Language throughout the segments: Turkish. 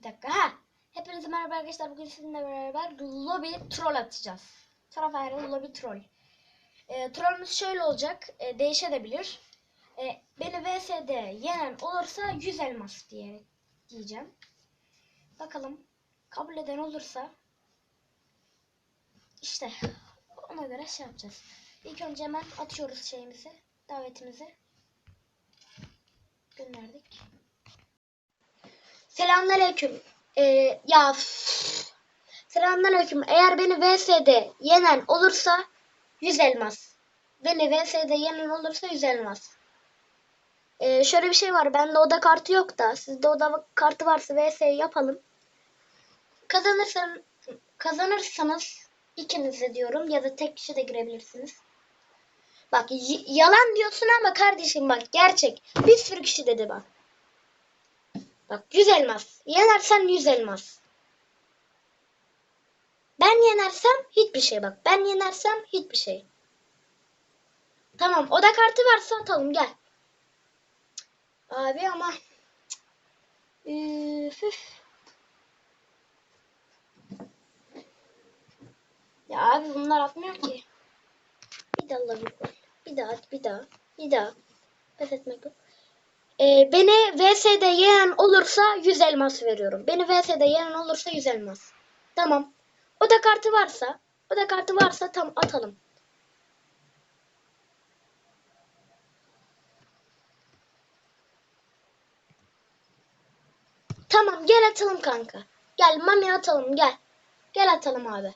Bir dakika. Ha. Hepinize merhaba arkadaşlar. Bugün sizinle beraber lobby troll atacağız. Trafire lobby troll. E, trollümüz şöyle olacak. E, değişebilir. E, beni VS'de yenen olursa 100 elmas diye diyeceğim. Bakalım. Kabul eden olursa işte ona göre şey yapacağız. İlk önce hemen atıyoruz şeyimizi. Davetimizi. Gönderdik. Selamünaleyküm. Ee, ya. Selamünaleyküm. Eğer beni VS'de yenen olursa 100 elmas. Beni VS'de yenen olursa 100 elmas. Ee, şöyle bir şey var. Bende oda kartı yok da. Sizde oda kartı varsa VS yapalım. Kazanırsan, kazanırsanız ikiniz de diyorum ya da tek kişi de girebilirsiniz. Bak yalan diyorsun ama kardeşim bak gerçek. Bir sürü kişi dedi bak. Bak 100 elmas. Yenersen 100 elmas. Ben yenersem hiçbir şey bak. Ben yenersem hiçbir şey. Tamam oda kartı varsa atalım gel. Abi ama Üf, üf. Ya abi bunlar atmıyor ki. Bir daha. Bir daha bir daha. Bir daha. Pes etmek yok. Ee, beni VS'de yenen olursa 100 elmas veriyorum. Beni VS'de yenen olursa 100 elmas. Tamam. O da kartı varsa, o da kartı varsa tam atalım. Tamam gel atalım kanka. Gel mami atalım gel. Gel atalım abi.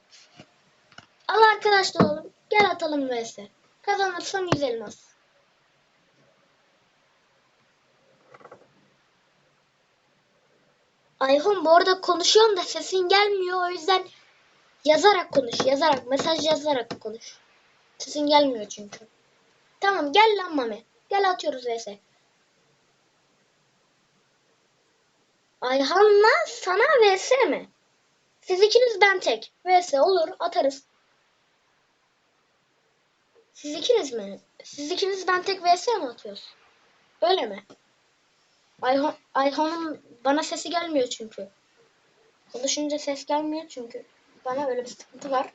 Al arkadaşlar oğlum. Gel atalım vs. Kazanırsam 100 elmas. Ayhun bu arada konuşuyorum da sesin gelmiyor o yüzden yazarak konuş yazarak mesaj yazarak konuş. Sesin gelmiyor çünkü. Tamam gel lan Mami. Gel atıyoruz vs. Ayhan'la sana vs mi? Siz ikiniz ben tek. vs olur atarız. Siz ikiniz mi? Siz ikiniz ben tek vs mi atıyoruz? Öyle mi? Ayhan, Ayhan'ın bana sesi gelmiyor çünkü. Konuşunca ses gelmiyor çünkü. Bana öyle bir sıkıntı var.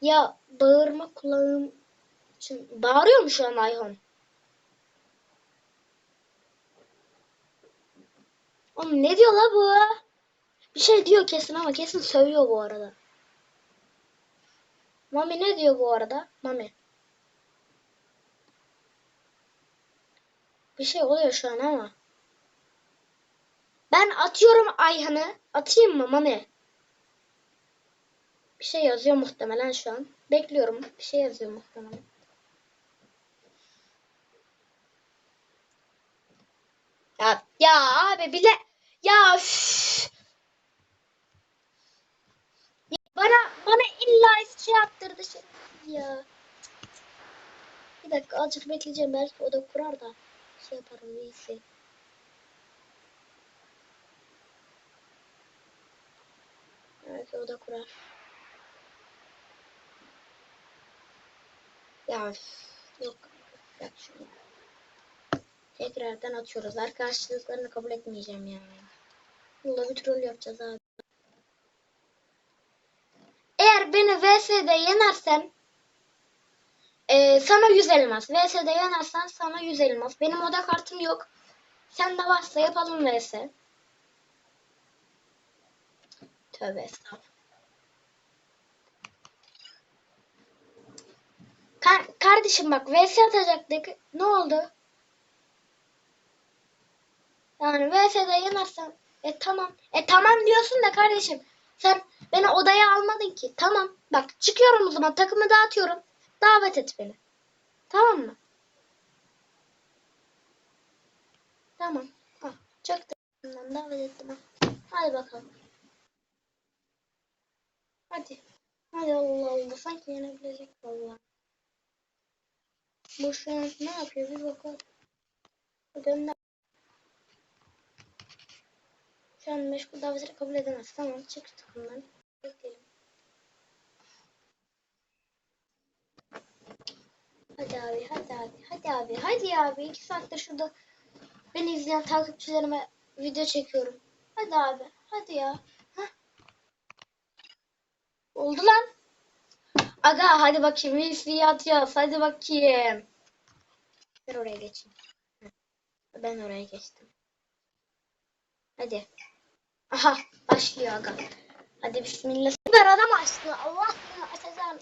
Ya bağırma kulağım için bağırıyor mu şu an Ayhan? Oğlum ne diyor la bu? Bir şey diyor kesin ama kesin sövüyor bu arada. Mami ne diyor bu arada? Mami. Bir şey oluyor şu an ama. Ben atıyorum Ayhan'ı. Atayım mı Mami? Bir şey yazıyor muhtemelen şu an. Bekliyorum. Bir şey yazıyor muhtemelen. Ya, ya abi bile ya üf. Bana bana illa şey yaptırdı şey ya. Bir dakika azıcık bekleyeceğim belki o da kurar da şey yaparım neyse. Belki o da kurar. Ya yok. Bak şunu. Tekrardan atıyoruz. Arkadaşlıklarını kabul etmeyeceğim ya. Burada bir troll yapacağız abi. Eğer beni VS'de yenersen ee, sana 100 elmas. VS'de yenersen sana 100 elmas. Benim oda kartım yok. Sen de varsa yapalım VS. Tövbe estağfurullah. Ka- kardeşim bak VS atacaktık. Ne oldu? Yani VS'de yenersen e tamam. E tamam diyorsun da kardeşim. Sen beni odaya almadın ki. Tamam. Bak çıkıyorum o zaman. Takımı dağıtıyorum. Davet et beni. Tamam mı? Tamam. Ha, çıktım. Davet ettim. Ha. Hadi bakalım. Hadi. Hadi Allah Allah. Sanki yenebilecek vallahi. Bu şu an ne yapıyor bir bakalım. Gönder. Şu an meşgul davetleri kabul edemez. Tamam çık takımdan. Bekleyelim. Hadi abi, hadi abi, hadi abi, hadi abi. İki saattir şurada beni izleyen takipçilerime video çekiyorum. Hadi abi. Hadi ya. Hah. Oldu lan. Aga hadi bakayım. VC'yi atıyoruz. Hadi bakayım. Ben oraya geçeyim. Heh. Ben oraya geçtim. Hadi. Aha başlıyor aga. Hadi bismillah. Süper adam açtı. Allah açacağım.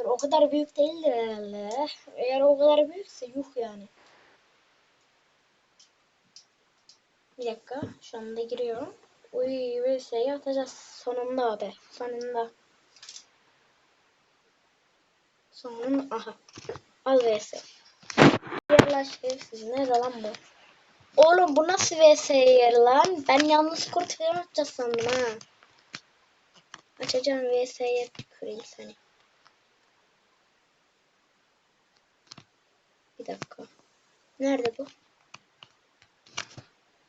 Dur, o kadar büyük değildir herhalde. Eğer o kadar büyükse yuh yani. Bir dakika. Şu anda giriyorum. Uy VS'yi atacağız. Sonunda abi. Sonunda. Sonunda. Aha. Al VS. Yerleş siz. Nerede lan bu? Oğlum bu nasıl VS yer lan? Ben yalnız kurt falan atacağız sandım ha. Açacağım VS'ye kırayım seni. Bir dakika. Nerede bu?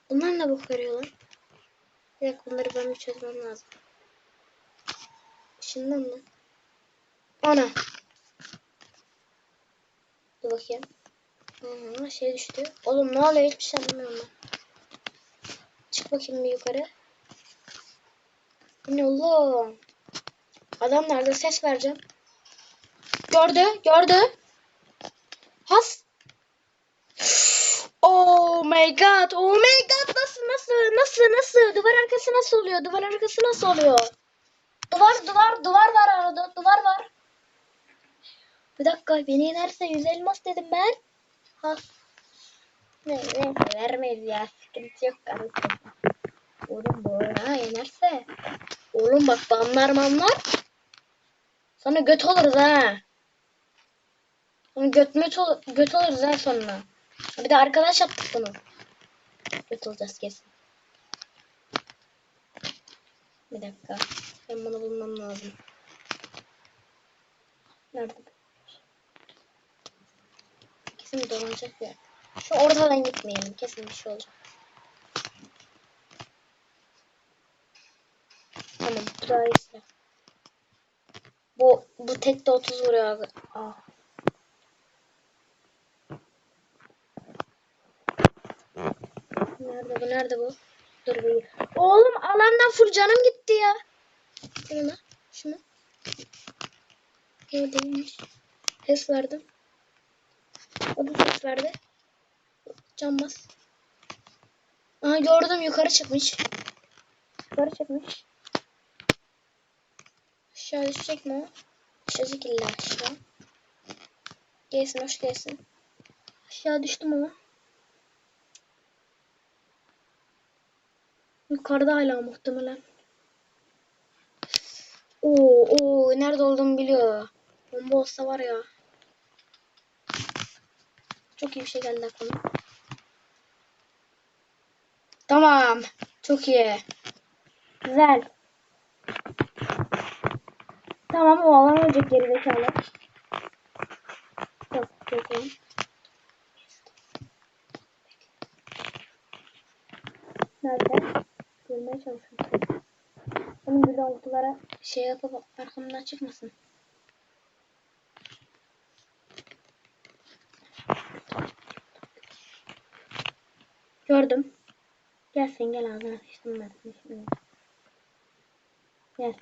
Bunlar ne bok veriyor lan? Bir dakika bunları ben bir çözmem lazım. Şundan mı? Ana. Dur bakayım. Aa, şey düştü. Oğlum ne oluyor hiçbir şey anlamıyorum ben. Çık bakayım bir yukarı. Ne oğlum? Adam nerede? Ses vereceğim. Gördü, gördü. Has. Oh my god, oh my god. Nasıl, nasıl, nasıl, nasıl? Duvar arkası nasıl oluyor? Duvar arkası nasıl oluyor? Duvar, duvar, duvar var arada. Duvar var. Bir dakika, beni yenerse yüz elmas dedim ben. Ha. Ne, ne, vermeyiz ya. Sıkıntı yok kardeşim. Oğlum bu ha yenerse. Oğlum bak banlar manlar. Sana göt oluruz ha. Sana göt möt ol göt oluruz ha sonra. Bir de arkadaş yaptık bunu. Göt olacağız kesin. Bir dakika. Ben bunu bulmam lazım. Nerede? Kesin dolanacak yer. Şu ortadan gitmeyelim. Kesin bir şey olacak. Tamam. Bu iyisi. Bu, bu tek de 30 vuruyor abi. Aa. Nerede bu? Nerede bu? Dur bir. Oğlum alandan full canım gitti ya. Şunu. Şunu. Değilmiş. Ses verdim. O da ses verdi. Can. Aha gördüm yukarı çıkmış. Yukarı çıkmış. Aşağı düşecek mi o? Düşecek illa aşağı. Gelsin hoş gelsin. Aşağı düştüm ama. Yukarıda hala muhtemelen. Oo, oo nerede olduğumu biliyor. Bomba olsa var ya. Çok iyi bir şey geldi aklıma. Tamam. Çok iyi. Güzel. Tamam o alan olacak geri zekalı. Yok yok oğlum. Nerede? Görmeye çalışıyorum. Onun birden kutulara şey yapıp arkamdan çıkmasın. Gördüm. Gel sen gel ağzına sıçtım ben. Gel.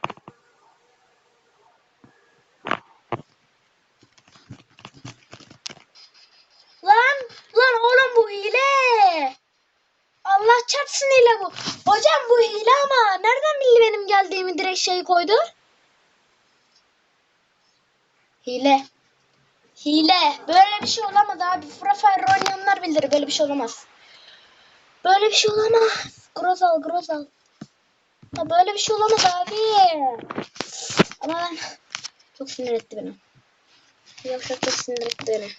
Lan! Lan oğlum bu hile! Allah çarpsın hile bu. Hocam bu hile ama nereden bildi benim geldiğimi direkt şey koydu? Hile. Hile. Böyle bir şey olamaz abi. Free Fire oynayanlar bilir böyle bir şey olamaz. Böyle bir şey olamaz. Grozal grozal. Ya böyle bir şey olamaz abi. Ama ben çok sinir etti beni. Yavşak çok sinir etti beni.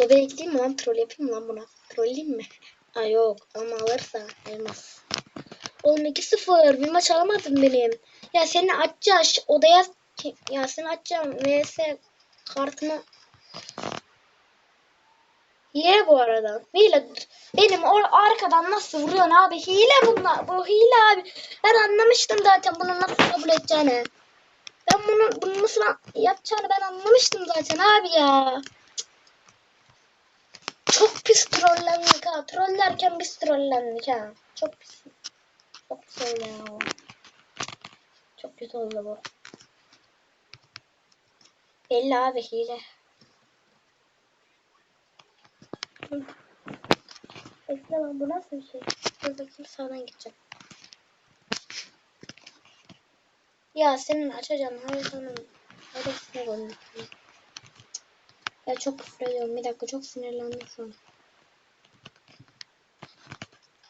Lobiye gideyim mi lan? Troll yapayım mı lan buna? Trolleyeyim mi? Aa yok ama alırsa elmas. Oğlum 2-0 bir maç alamadın benim. Ya seni açacağız odaya ya seni açacağım vs kartını Hile bu arada. Hile. Benim or arkadan nasıl vuruyorsun abi? Hile bunlar. Bu hile abi. Ben anlamıştım zaten bunu nasıl kabul edeceğini. Ben bunu, bunu nasıl yapacağını ben anlamıştım zaten abi ya. Çok pis trollendik ha. Trollerken biz trollendik ha. Çok pis. Çok pis oldu ya. Çok kötü oldu bu. Belli abi hile. Bekle lan bu nasıl bir şey? Dur bakayım sağdan gideceğim. Ya senin açacağın haritanın haritasını koydum. Ya çok küfür ediyorum. Bir dakika çok sinirlendim şu an.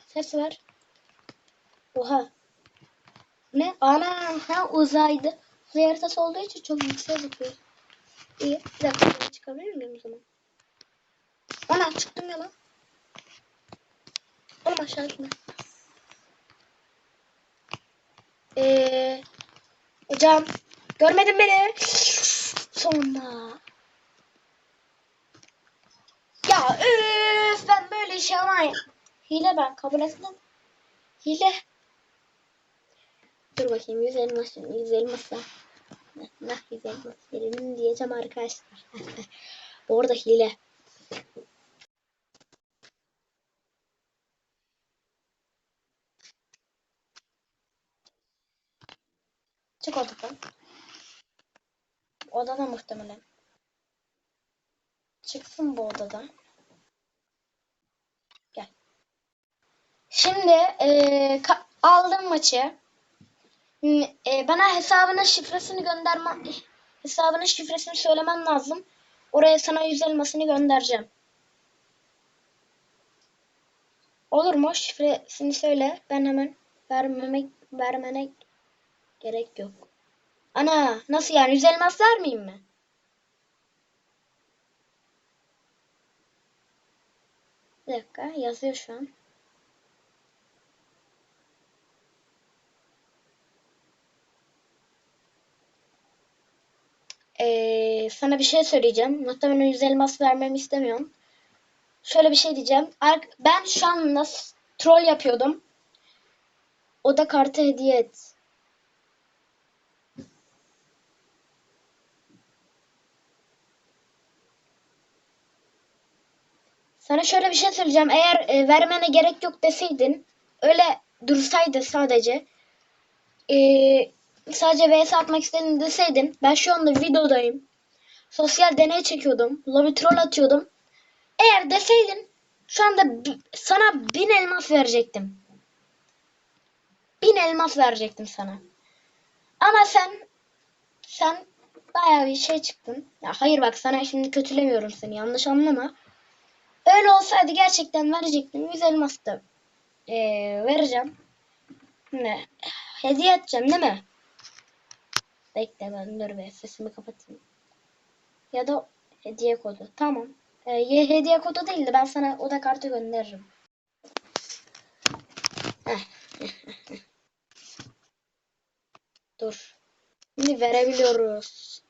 Ses ver. Oha. Ne? Ana ha uzaydı. Uzay haritası olduğu için çok yüksek zıplıyor. İyi. Bir dakika çıkabilir miyim o zaman? Ana çıktım ya lan. Oğlum aşağı gitme. Eee Hocam görmedin beni. Sonunda. Ya üf ben böyle iş yapmayayım. Hile ben kabul etmem. Hile. Dur bakayım 100 elmas 100 elmasla. Nah 100 elmas verelim diyeceğim arkadaşlar. Orada hile. Çık odadan. Odada muhtemelen. Çıksın bu odadan. Gel. Şimdi ka- aldım maçı. E, bana hesabının şifresini gönderme hesabının şifresini söylemen lazım. Oraya sana yüz elmasını göndereceğim. Olur mu? Şifresini söyle. Ben hemen vermemek vermene gerek yok. Ana nasıl yani? Yüz elmas vermeyeyim mi? Bir dakika yazıyor şu an. Ee, sana bir şey söyleyeceğim. Muhtemelen yüz elmas vermemi istemiyorum. Şöyle bir şey diyeceğim. Ben şu an nasıl troll yapıyordum. Oda kartı hediye et. Sana şöyle bir şey söyleyeceğim. Eğer e, vermene gerek yok deseydin, öyle dursaydı sadece, e, sadece vs atmak istediğini deseydin, ben şu anda videodayım. Sosyal deney çekiyordum. Lobby troll atıyordum. Eğer deseydin, şu anda sana bin elmas verecektim. Bin elmas verecektim sana. Ama sen, sen bayağı bir şey çıktın. Ya hayır bak sana şimdi kötülemiyorum seni. Yanlış anlama. Öyle olsaydı gerçekten verecektim. 100 elmas da eee, vereceğim. Ne? Hediye edeceğim değil mi? Bekle ben dur sesimi kapatayım. Ya da hediye kodu. Tamam. Ee, ye- hediye kodu değil de ben sana oda kartı gönderirim. Dur. Şimdi verebiliyoruz.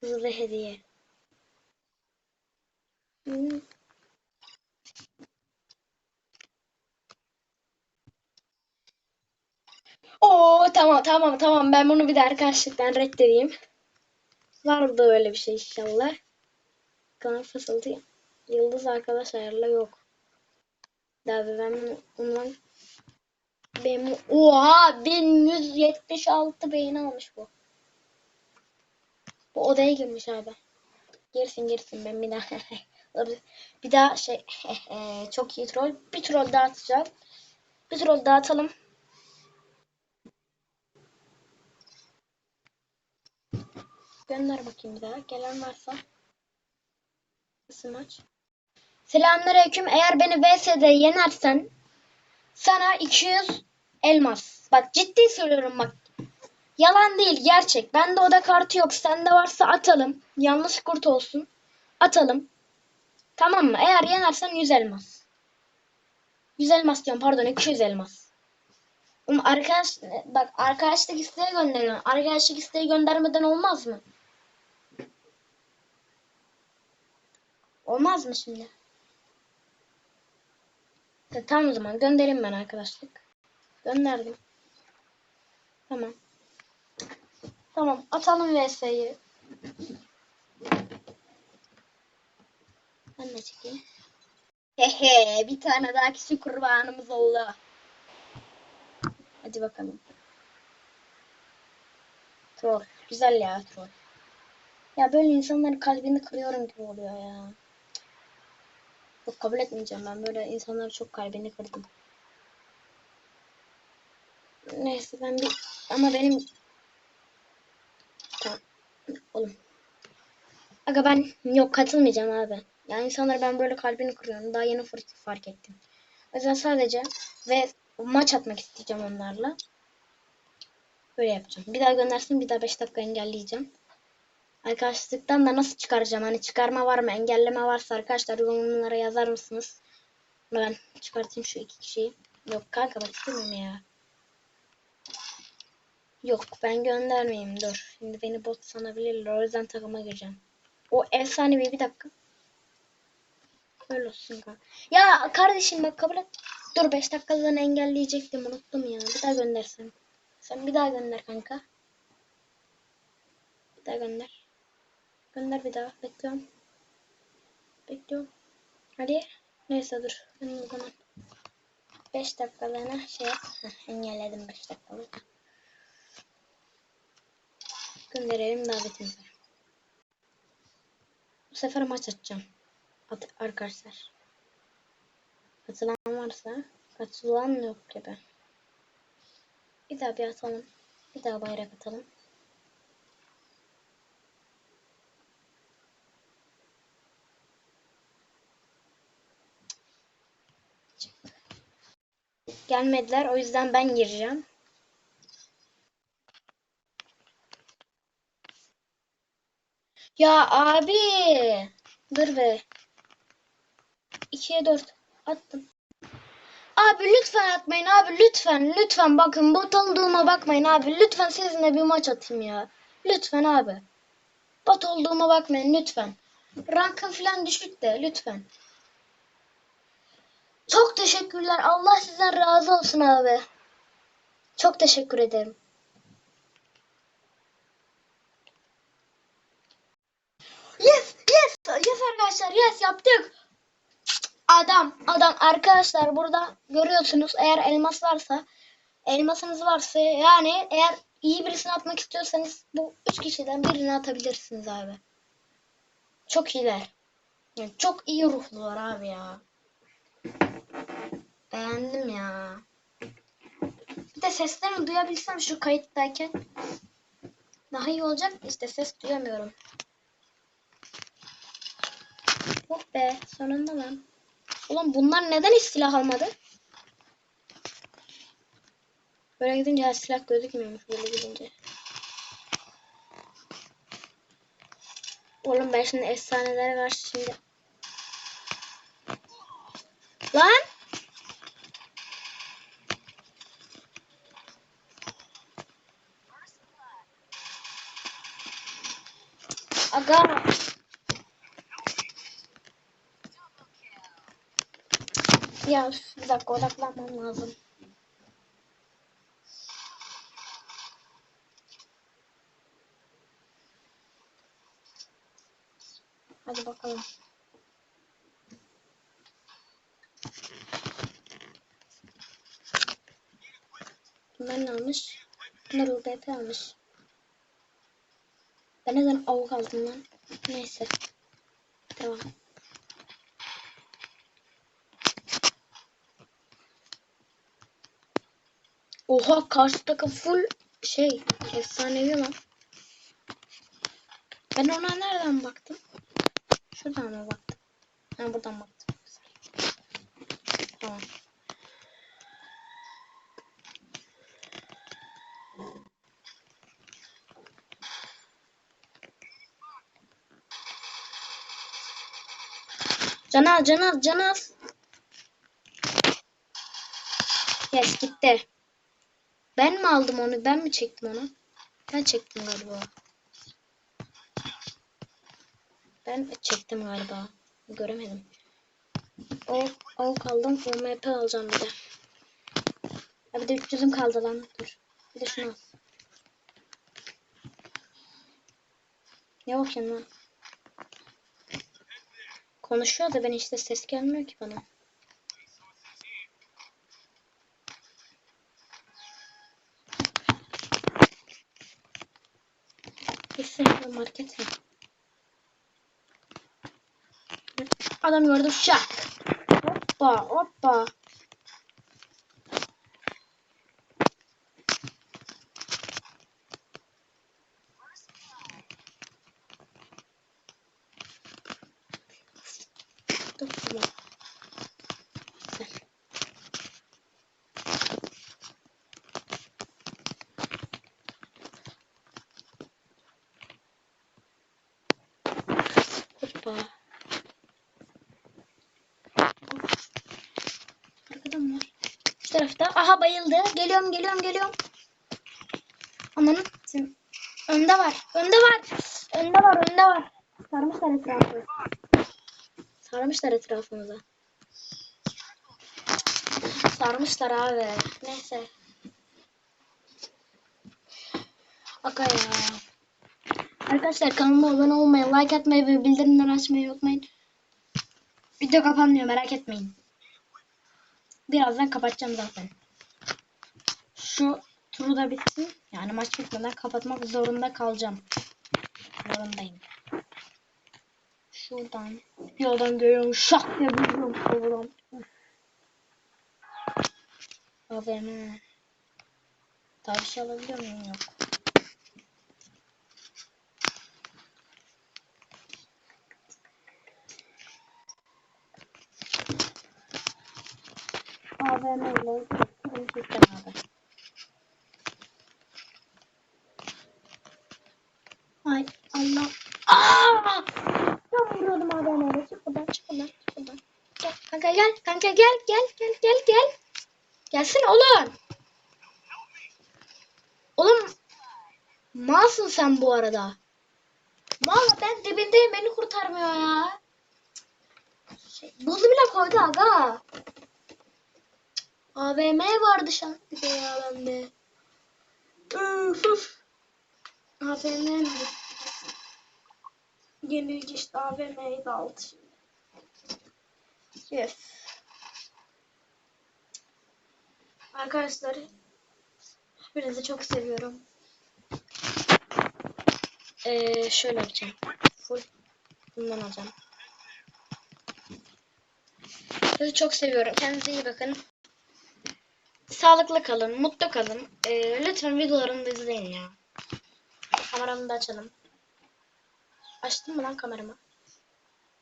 Hızlı hediye. Hmm. Oo tamam tamam tamam ben bunu bir de arkadaşlıktan reddedeyim. Var da öyle bir şey inşallah. Kan fısıltı. Yıldız arkadaş ayarla yok. Abi ben bundan benim oha 1176 beğeni almış bu. Bu odaya girmiş abi. Girsin girsin ben bir daha bir daha şey çok iyi troll bir troll daha atacağım. Bir troll daha atalım. Gönder bakayım bir daha. Gelen varsa. Nasıl maç? Selamünaleyküm. Eğer beni VS'de yenersen sana 200 elmas. Bak ciddi söylüyorum bak. Yalan değil gerçek. Bende oda kartı yok. Sende varsa atalım. Yanlış kurt olsun. Atalım. Tamam mı? Eğer yenersen 100 elmas. 100 elmas diyorum pardon 200 elmas. Arkadaş bak arkadaşlık isteği gönderiyorum. Arkadaşlık isteği göndermeden olmaz mı? Olmaz mı şimdi? Ya, tamam o zaman göndereyim ben arkadaşlık. Gönderdim. Tamam. Tamam atalım VS'yi. Ben de çekeyim. Hehe bir tane daha kişi kurbanımız oldu. Hadi bakalım. Troll. Güzel ya troll. Ya böyle insanların kalbini kırıyorum gibi oluyor ya. Yok kabul etmeyeceğim ben böyle insanların çok kalbini kırdım. Neyse ben bir ama benim tamam oğlum. Aga ben yok katılmayacağım abi. Yani insanlar ben böyle kalbini kırıyorum. Daha yeni fark ettim. O yüzden sadece ve maç atmak isteyeceğim onlarla. Böyle yapacağım. Bir daha göndersin bir daha 5 dakika engelleyeceğim. Arkadaşlıktan da nasıl çıkaracağım? Hani çıkarma var mı? Engelleme varsa arkadaşlar yorumlara yazar mısınız? Ben çıkartayım şu iki kişiyi. Yok kanka bak istemiyorum ya. Yok ben göndermeyeyim dur. Şimdi beni bot sanabilirler. O yüzden takıma gireceğim. O efsanevi bir dakika. Öyle olsun kanka. Ya kardeşim bak kabul et. Dur 5 dakikadan engelleyecektim unuttum ya. Bir daha göndersen. Sen bir daha gönder kanka. Bir daha gönder. Gönder bir daha. Bekliyorum. Bekliyorum. Hadi. Neyse dur. Ben o zaman 5 dakikalığına şey yap. Engelledim 5 dakikalık. Gönderelim davetimizi. Bu sefer maç atacağım. At arkadaşlar. Katılan varsa katılan yok gibi. Bir daha bir atalım. Bir daha bayrak atalım. Gelmediler o yüzden ben gireceğim. Ya abi. Dur be. 2'ye 4 attım. Abi lütfen atmayın abi lütfen lütfen bakın bot olduğuma bakmayın abi lütfen sizinle bir maç atayım ya. Lütfen abi. Bot olduğuma bakmayın lütfen. Rankım falan düşük de lütfen. Çok teşekkürler. Allah sizden razı olsun abi. Çok teşekkür ederim. Yes, yes, yes arkadaşlar, yes yaptık. Adam, adam arkadaşlar burada görüyorsunuz eğer elmas varsa, elmasınız varsa yani eğer iyi birisini atmak istiyorsanız bu üç kişiden birini atabilirsiniz abi. Çok iyiler. Yani çok iyi ruhlular abi ya. Beğendim ya. Bir de seslerini duyabilsem şu kayıttayken daha iyi olacak. İşte ses duyamıyorum. Oh be sonunda lan. Ulan bunlar neden hiç silah almadı? Böyle gidince her silah gözükmüyormuş böyle gidince. Oğlum ben şimdi efsanelere karşı şimdi. Ya üf, bir dakika odaklanmam lazım. Hadi bakalım. Bunlar ne almış? Bunlar UBP almış. Ben neden avuk aldım lan? Neyse. Devam. Oha karşı takım full şey efsanevi lan. Ben ona nereden baktım? Şuradan mı baktım? Ha buradan baktım. Güzel. Tamam. Canaz, Canaz, Canaz. Yes gitti. Ben mi aldım onu? Ben mi çektim onu? Ben çektim galiba. Ben çektim galiba. Göremedim. O avuk aldım. OMP alacağım bir de. Ya bir de 300'üm kaldı lan. Dur. Bir de şunu al. Ne bakıyorsun lan? Konuşuyor da ben işte ses gelmiyor ki bana. Bu market mi? Adam gördüm şak. Hoppa hoppa. Dur tamam. Güzel. Hoppa. Arkadan var. Şu tarafta. Aha bayıldı. Geliyorum geliyorum geliyorum. Ananın. Şimdi. Önde var. Önde var. Önde var. Önde var. Sarmışlar etrafı. Sarmışlar etrafımıza. Sarmışlar abi. Neyse. Aga ya. Arkadaşlar kanalıma abone olmayı, like atmayı ve bildirimleri açmayı unutmayın. Video kapanmıyor merak etmeyin. Birazdan kapatacağım zaten. Şu turu da bitsin. Yani maç bitmeden kapatmak zorunda kalacağım. Zorundayım. Şuradan yoldan görüyorum şak diye vuruyorum buradan. AVM. Bir şey alabiliyor muyum? Yok. AVM ile konuşacağım abi. Ay Allah. Aa! Ben vuruyordum AVM'yle. Çık buradan, çık buradan, çık buradan. Gel kanka gel, gel, gel, gel, gel, gel. Gelsene oğlum. Oğlum malsın sen bu arada. Mal ben dibindeyim beni kurtarmıyor ya. Şey, buzu bile koydu aga. AVM vardı şarkıda ya bende. Üf üf. AVM? Yenilgi işte AVM'yi de aldı şimdi. Yes. Arkadaşlar hepinizi çok seviyorum. Ee, şöyle yapacağım. Full bundan alacağım. Sizi çok seviyorum. Kendinize iyi bakın. Sağlıklı kalın, mutlu kalın. Ee, lütfen videolarımı da izleyin ya. Kameramı da açalım. Açtım mı lan kameramı?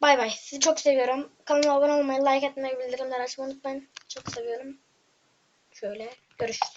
Bay bay. Sizi çok seviyorum. Kanalıma abone olmayı, like etmeyi, bildirimleri açmayı unutmayın. Çok seviyorum. Şöyle görüşürüz.